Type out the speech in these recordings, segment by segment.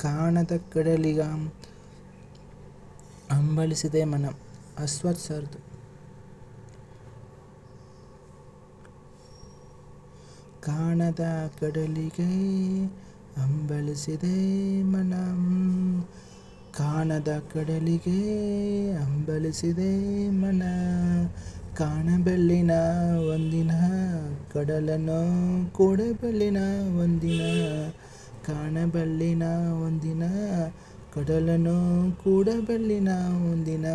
ಕಾಣದ ಕಡಲಿಗ ಹಂಬಲಿಸಿದೆ ಮನ. ಅಸ್ವತ್ ಸರ್ದು. ಕಾಣದ ಕಡಲಿಗೆ ಹಂಬಲಿಸಿದೆ ಮನ. ಕಾಣದ ಕಡಲಿಗೆ ಹಂಬಲಿಸಿದೆ ಮನ. ಕಾಣಬೆಳ್ಳಿನ ಒಂದಿನ, ಕಡಲನ್ನು ಕೂಡಬೆಳ್ಳಿನ ಒಂದಿನ. ಕಾಣಬೆಳ್ಳಿನ ಒಂದಿನ ಕಡಲನ್ನು ಕೂಡಬಳ್ಳಿನ ಒಂದಿನ.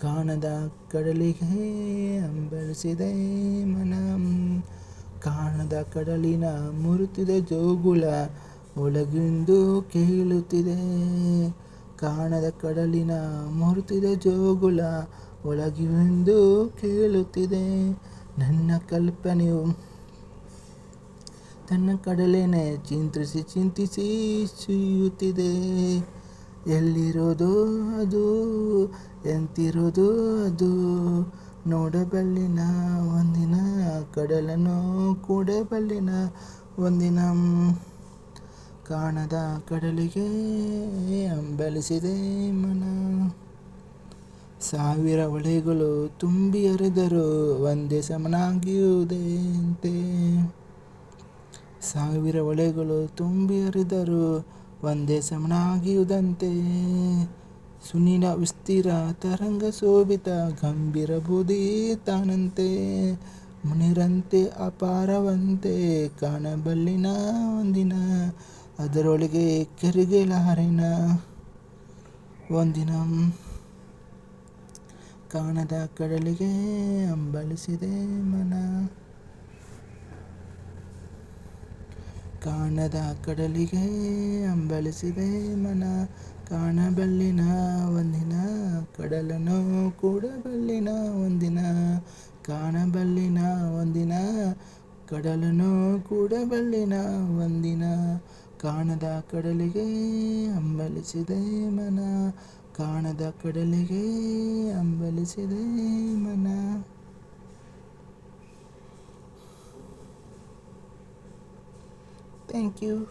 ಕಾಣದ ಕಡಲಿಗೆ ಅಂಬಳಿಸಿದೆ ಮನ. ಕಾಣದ ಕಡಲಿನ ಮುರುತಿದೆ ಜೋಗುಳ, ಒಳಗಿಂದು ಕೇಳುತ್ತಿದೆ. ಕಾಣದ ಕಡಲಿನ ಮುರುತಿದೆ ಜೋಗುಳ, ಒಳಗಿಂದು ಕೇಳುತ್ತಿದೆ. ನನ್ನ ಕಲ್ಪನೆಯು ತನ್ನ ಕಡಲೇನೆ ಚಿಂತಿಸಿ ಚಿಂತಿಸಿ ಸುಯ್ಯುತ್ತಿದೆ. ಎಲ್ಲಿರೋದು ಅದು? ಎಂತಿರೋದು ಅದು? ನೋಡಬಲ್ಲಿನ ಒಂದಿನ, ಕಡಲನ್ನು ಕೂಡಬಲ್ಲಿನ ಒಂದಿನ. ಕಾಣದ ಕಡಲಿಗೆ ಅಂಬಲಿಸಿದೆ ಮನ. ಸಾವಿರ ಒಳೆಗಳು ತುಂಬಿ ಹರಿದರು ಒಂದೇ ಸಮನಾಗಿಯುವುದಂತೆ ಸಾವಿರ ಹೊಳೆಗಳು ತುಂಬಿ ಹರಿದರು, ಒಂದೇ ಸಮನಾಗಿಯುದಂತೆ ಸುನಿಲ ವಿಸ್ತೀರ ತರಂಗ ಶೋಭಿತ, ಗಂಭೀರ ಬೂದಿ ತಾನಂತೆ. ಮುನಿರಂತೆ ಅಪಾರವಂತೆ, ಕಾಣಬಲ್ಲಿನ ಒಂದಿನ, ಅದರೊಳಗೆ ಕೆರಿಗೆಲಾರಿನ ಒಂದಿನ. ಕಾಣದ ಕಡಲಿಗೆ ಅಂಬಲಿಸಿದೆ ಮನ. ಕಾಣದ ಕಡಲಿಗೆ ಹಂಬಲಿಸಿದೆ ಮನ. ಕಾಣಬಲ್ಲಿನ ಒಂದಿನ ಕಡಲನ್ನು ಕೂಡಬಲ್ಲಿನ ಒಂದಿನ. ಕಾಣಬಲ್ಲಿನ ಒಂದಿನ ಕಡಲನ್ನು ಕೂಡಬಲ್ಲಿನ ಒಂದಿನ. ಕಾಣದ ಕಡಲಿಗೆ ಹಂಬಲಿಸಿದೆ ಮನ. ಕಾಣದ ಕಡಲಿಗೆ ಅಂಬಲಿಸಿದೆ ಮನ. Thank you.